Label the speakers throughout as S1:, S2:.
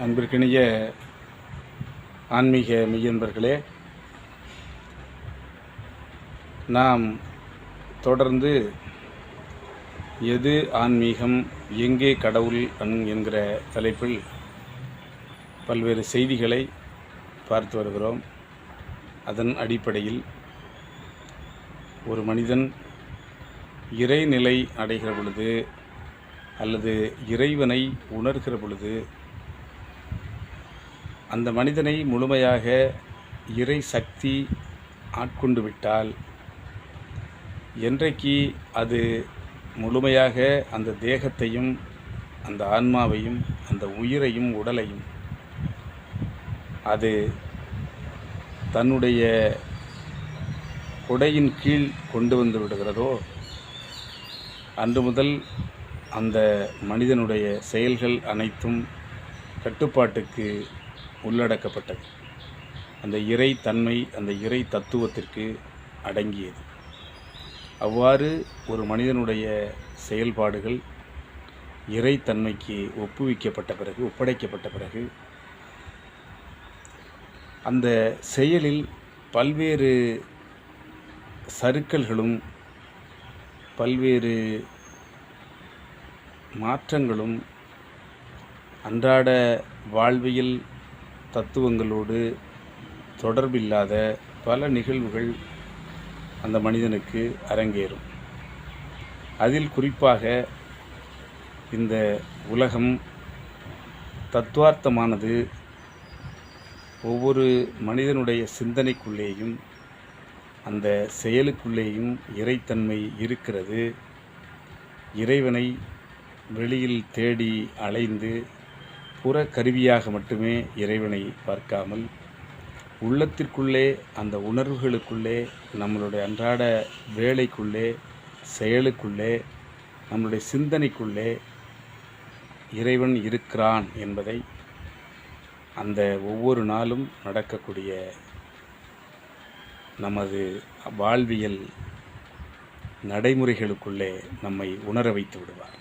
S1: அன்பிற்கினிய ஆன்மீக மெய்யன்பர்களே நாம் தொடர்ந்து எது ஆன்மீகம் எங்கே கடவுள் என்கிற தலைப்பில் பல்வேறு செய்திகளை பார்த்து வருகிறோம். அதன் அடிப்படையில் ஒரு மனிதன் இறைநிலை அடைகிற பொழுது அல்லது இறைவனை உணர்கிற பொழுது அந்த மனிதனை முழுமையாக இறை சக்தி ஆட்கொண்டு விட்டால் என்றைக்கு அது முழுமையாக அந்த தேகத்தையும் அந்த ஆன்மாவையும் அந்த உயிரையும் உடலையும் அது தன்னுடைய கொடையின் கீழ் கொண்டு வந்து விடுகிறதோ அன்று முதல் அந்த மனிதனுடைய செயல்கள் அனைத்தும் கட்டுப்பாட்டுக்கு உள்ளடக்கப்பட்டது. அந்த இறை தன்மை அந்த இறை தத்துவத்திற்கு அடங்கியது. அவ்வாறு ஒரு மனிதனுடைய செயல்பாடுகள் இறைத்தன்மைக்கு ஒப்புவிக்கப்பட்ட பிறகு ஒப்படைக்கப்பட்ட பிறகு அந்த செயலில் பல்வேறு சறுக்கல்களும் பல்வேறு மாற்றங்களும் அன்றாட வாழ்வியல் தத்துவங்களோடு தொடர்பில்லாத பல நிகழ்வுகள் அந்த மனிதனுக்கு அரங்கேறும். அதில் குறிப்பாக இந்த உலகம் தத்துவார்த்தமானது ஒவ்வொரு மனிதனுடைய சிந்தனைக்குள்ளேயும் அந்த செயலுக்குள்ளேயும் இறைத்தன்மை இருக்கிறது. இறைவனை வெளியில் தேடி அலைந்து புற கருவியாக மட்டுமே இறைவனை பார்க்காமல் உள்ளத்திற்குள்ளே அந்த உணர்வுகளுக்குள்ளே நம்மளுடைய அன்றாட வேலைக்குள்ளே செயலுக்குள்ளே நம்மளுடைய சிந்தனைக்குள்ளே இறைவன் இருக்கிறான் என்பதை அந்த ஒவ்வொரு நாளும் நடக்கக்கூடிய நமது வாழ்வியல் நடைமுறைகளுக்குள்ளே நம்மை உணர வைத்து விடுவார்.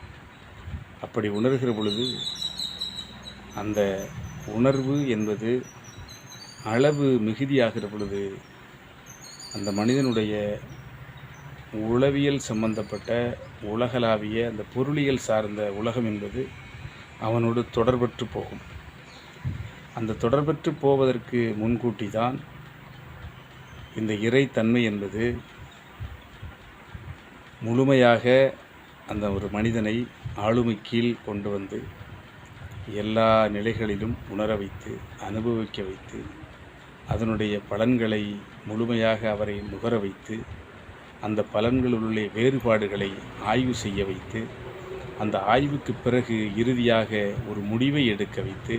S1: அப்படி உணர்கிற பொழுது அந்த உணர்வு என்பது அளவு மிகுதியாகிற பொழுது அந்த மனிதனுடைய உளவியல் சம்பந்தப்பட்ட உலகளாவிய அந்த பொருளியல் சார்ந்த உலகம் என்பது அவனோடு தொடர்பற்று போகும். அந்த தொடர்பற்று போவதற்கு முன்கூட்டி தான் இந்த இறைத்தன்மை என்பது முழுமையாக அந்த ஒரு மனிதனை ஆளுமை கீழ் கொண்டு வந்து எல்லா நிலைகளிலும் உணர வைத்து அனுபவிக்க வைத்து அதனுடைய பலன்களை முழுமையாக அவரை நுகர வைத்து அந்த பலன்களுள்ளே வேறுபாடுகளை ஆய்வு செய்ய வைத்து அந்த ஆய்வுக்கு பிறகு இறுதியாக ஒரு முடிவை எடுக்க வைத்து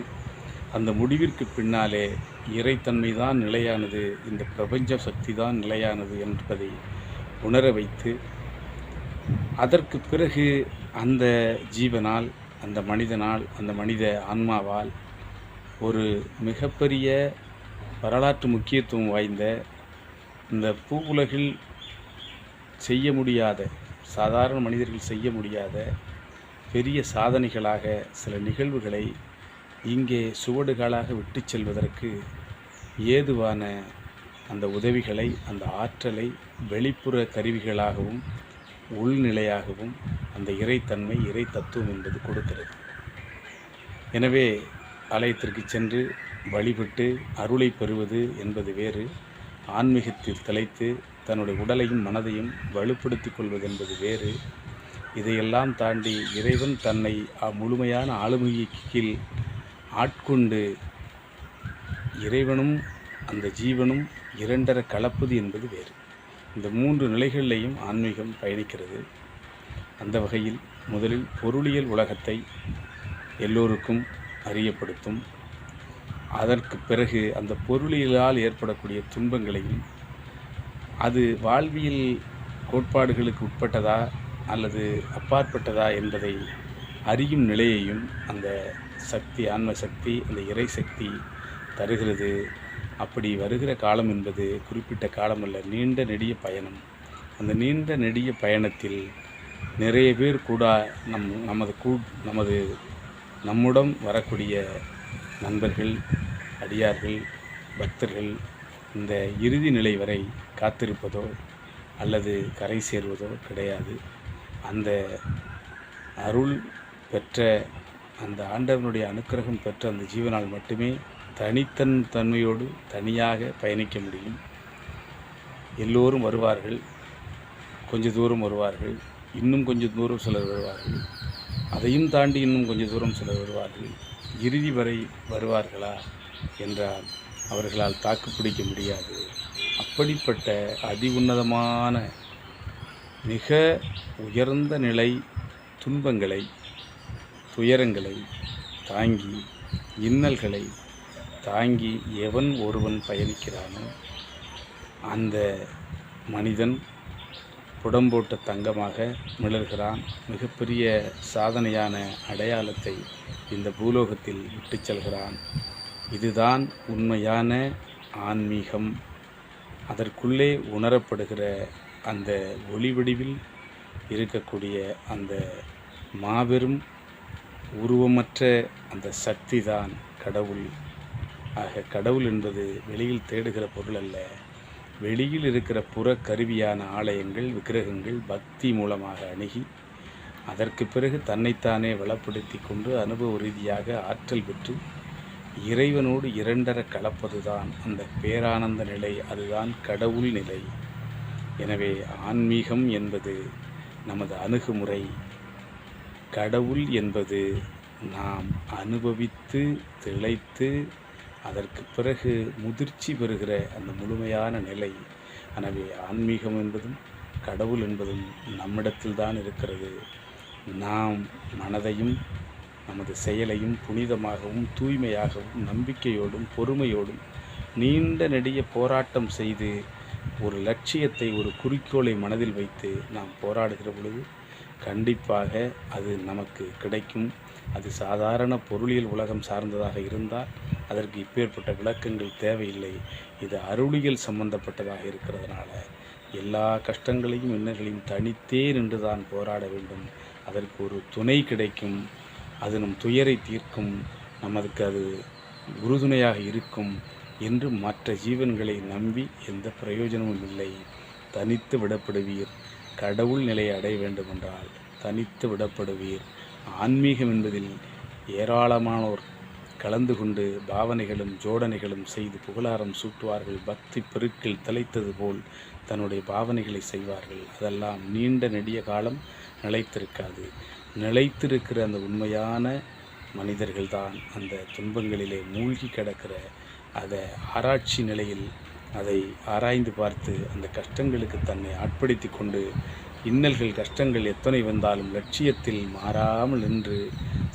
S1: அந்த முடிவிற்கு பின்னாலே இறைத்தன்மை தான் நிலையானது இந்த பிரபஞ்ச சக்தி தான் நிலையானது என்பதை உணர வைத்து அதற்கு பிறகு அந்த ஜீவனால் அந்த மனிதனால் அந்த மனித ஆன்மாவால் ஒரு மிகப்பெரிய வரலாற்று முக்கியத்துவம் வாய்ந்த இந்த பூவுலகில் செய்ய முடியாத சாதாரண மனிதர்கள் செய்ய முடியாத பெரிய சாதனைகளாக சில நிகழ்வுகளை இங்கே சுவடுகளாக விட்டு செல்வதற்கு ஏதுவான அந்த உதவிகளை அந்த ஆற்றலை வெளிப்புற கருவிகளாகவும் உள்நிலையாகவும் அந்த இறைத்தன்மை இறை தத்துவம் என்பது கொடுக்கிறது. எனவே ஆலயத்திற்கு சென்று வழிபட்டு அருளை பெறுவது என்பது வேறு. ஆன்மீகத்தில் தலைத்து தன்னுடைய உடலையும் மனதையும் வலுப்படுத்திக் கொள்வது என்பது வேறு. இதையெல்லாம் தாண்டி இறைவன் தன்னை முழுமையான ஆளுமையை கீழ் ஆட்கொண்டு இறைவனும் அந்த ஜீவனும் இரண்டர கலப்பது என்பது வேறு. இந்த மூன்று நிலைகளிலையும் ஆன்மீகம் பயணிக்கிறது. அந்த வகையில் முதலில் பொருளியல் உலகத்தை எல்லோருக்கும் அறியப்படுத்தும். அதற்கு பிறகு அந்த பொருளியலால் ஏற்படக்கூடிய துன்பங்களையும் அது வாழ்வியல் கோட்பாடுகளுக்கு உட்பட்டதா அல்லது அப்பாற்பட்டதா என்பதை அறியும் நிலையையும் அந்த சக்தி ஆன்ம சக்தி அந்த இறை சக்தி தருகிறது. அப்படி வருகிற காலம் என்பது குறிப்பிட்ட காலம் அல்ல நீண்ட நெடிய பயணம். அந்த நீண்ட நெடிய பயணத்தில் நிறைய பேர் கூட நம் நமது கூ நமது நம்முடன் வரக்கூடிய நண்பர்கள் அடியார்கள் பக்தர்கள் இந்த இறுதி நிலை வரை காத்திருப்பதோ அல்லது கரை சேர்வதோ கிடையாது. அந்த அருள் பெற்ற அந்த ஆண்டவனுடைய அனுக்கிரகம் பெற்ற அந்த ஜீவனால் மட்டுமே தனித்தன் தன்மையோடு தனியாக பயணிக்க முடியும். எல்லோரும் வருவார்கள். கொஞ்ச தூரம் வருவார்கள். இன்னும் கொஞ்சம் தூரம் சிலர் வருவார்கள். அதையும் தாண்டி இன்னும் கொஞ்சம் தூரம் சிலர் வருவார்கள். இறுதி வரை வருவார்களா என்றால் அவர்களால் தாக்குப்பிடிக்க முடியாது. அப்படிப்பட்ட அதி உன்னதமான மிக உயர்ந்த நிலை துன்பங்களை துயரங்களை தாங்கி இன்னல்களை தாங்கி எவன் ஒருவன் பயணிக்கிறானோ அந்த மனிதன் புடம்போட்ட தங்கமாக மிளர்கிறான். மிகப்பெரிய சாதனையான அடையாளத்தை இந்த பூலோகத்தில் விட்டு செல்கிறான். இதுதான் உண்மையான ஆன்மீகம். அதற்குள்ளே உணரப்படுகிற அந்த ஒளி வடிவில் இருக்கக்கூடிய அந்த மாபெரும் உருவமற்ற அந்த சக்தி தான் கடவுள். ஆக கடவுள் என்பது வெளியில் தேடுகிற பொருள் அல்ல. வெளியில் இருக்கிற புற கருவியான ஆலயங்கள் விக்கிரகங்கள் பக்தி மூலமாக அணுகி அதற்கு பிறகு தன்னைத்தானே வளப்படுத்தி கொண்டு அனுபவ ரீதியாக ஆற்றல் பெற்று இறைவனோடு இரண்டர கலப்பதுதான் அந்த பேரானந்த நிலை அதுதான் கடவுள் நிலை. எனவே ஆன்மீகம் என்பது நமது அணுகுமுறை. கடவுள் என்பது நாம் அனுபவித்து திளைத்து அதற்கு பிறகு முதிர்ச்சி பெறுகிற அந்த முழுமையான நிலை எனவே ஆன்மீகம் என்பதும் கடவுள் என்பதும் நம்மிடத்தில் தான் இருக்கிறது. நாம் மனதையும் நமது செயலையும் புனிதமாகவும் தூய்மையாகவும் நம்பிக்கையோடும் பொறுமையோடும் நீண்ட நெடிய போராட்டம் செய்து ஒரு லட்சியத்தை ஒரு குறிக்கோளை மனதில் வைத்து நாம் போராடுகிற பொழுது கண்டிப்பாக அது நமக்கு கிடைக்கும். அது சாதாரண பொருளியல் உலகம் சார்ந்ததாக இருந்தால் அதற்கு இப்பேற்பட்ட விளக்கங்கள் தேவையில்லை. இது அருளியல் சம்பந்தப்பட்டதாக இருக்கிறதுனால எல்லா கஷ்டங்களையும் இன்னர்களையும் தனித்தே நின்று தான் போராட வேண்டும். அதற்கு ஒரு துணை கிடைக்கும். அது நம் துயரை தீர்க்கும். நமக்கு அது உறுதுணையாக இருக்கும் என்று மற்ற ஜீவன்களை நம்பி எந்த பிரயோஜனமும் இல்லை. தனித்து விடப்படுவீர். கடவுள் நிலையை அடைய வேண்டுமென்றால் தனித்து விடப்படுவீர். ஆன்மீகம் என்பதில் ஏராளமானோர் கலந்து கொண்டு பாவனைகளும் ஜோடனைகளும் செய்து புகழாரம் சூட்டுவார்கள். பக்தி பெருக்கில் தலைத்தது போல் தன்னுடைய பாவனைகளை செய்வார்கள். அதெல்லாம் நீண்ட நெடிய காலம் நிலைத்திருக்காது. நிலைத்திருக்கிற அந்த உண்மையான மனிதர்கள்தான் அந்த துன்பங்களிலே மூழ்கி கிடக்கிற அதை ஆராய்ச்சி நிலையில் அதை ஆராய்ந்து பார்த்து அந்த கஷ்டங்களுக்கு தன்னை ஆட்படுத்தி கொண்டு இன்னல்கள் கஷ்டங்கள் எத்தனை வந்தாலும் லட்சியத்தில் மாறாமல் நின்று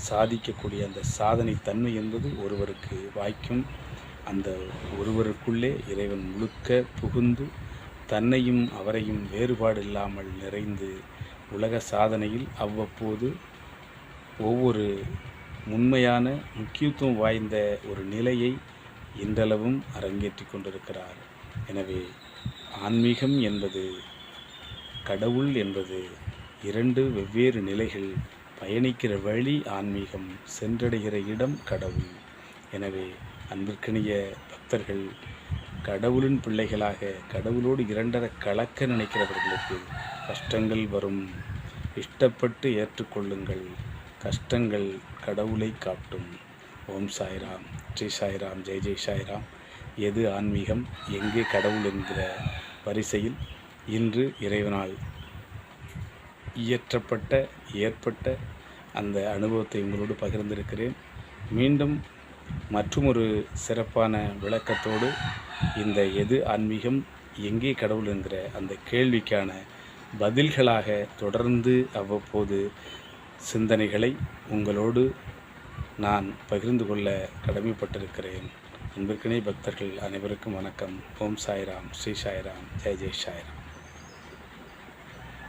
S1: சாதிக்கக்கூடிய அந்த சாதனை தன்மை என்பது ஒருவருக்கு வாய்க்கும். அந்த ஒருவருக்குள்ளே இறைவன் முழுக்க புகுந்து தன்னையும் அவரையும் வேறுபாடு இல்லாமல் நிறைந்து உலக சாதனையில் அவ்வப்போது ஒவ்வொரு உண்மையான முக்கியத்துவம் வாய்ந்த ஒரு நிலையை இன்றளவும் அரங்கேற்றி கொண்டிருக்கிறார். எனவே ஆன்மீகம் என்பது கடவுள் என்பது இரண்டு வெவ்வேறு நிலைகள் பயணிக்கிற வழி ஆன்மீகம் சென்றடைகிற இடம் கடவுள். எனவே அன்பிற்கினிய பக்தர்கள் கடவுளின் பிள்ளைகளாக கடவுளோடு இரண்டர கலக்க நினைக்கிறவர்களுக்கு கஷ்டங்கள் வரும். இஷ்டப்பட்டு ஏற்றுக்கொள்ளுங்கள். கஷ்டங்கள் கடவுளை காட்டும். ஓம் சாய்ராம். ஸ்ரீ சாய்ராம். ஜெய் ஜெய் சாய்ராம். எது ஆன்மீகம்? எங்கே கடவுள் என்கிற வரிசையில் இன்று இறைவனால் இயற்றப்பட்ட ஏற்பட்ட அந்த அனுபவத்தை உங்களோடு பகிர்ந்திருக்கிறேன். மீண்டும் மற்றுமொரு சிறப்பான விளக்கத்தோடு இந்த எது ஆன்மீகம் எங்கே கடவுள் என்கிற அந்த கேள்விக்கான பதில்களாக தொடர்ந்து அவ்வப்போது சிந்தனைகளை உங்களோடு நான் பகிர்ந்து கொள்ள கடமைப்பட்டிருக்கிறேன். அன்பிற்கினை பக்தர்கள் அனைவருக்கும் வணக்கம். ஓம் சாய்ராம். ஸ்ரீ சாய்ராம். ஜெய் ஜெய் சாய்ராம்.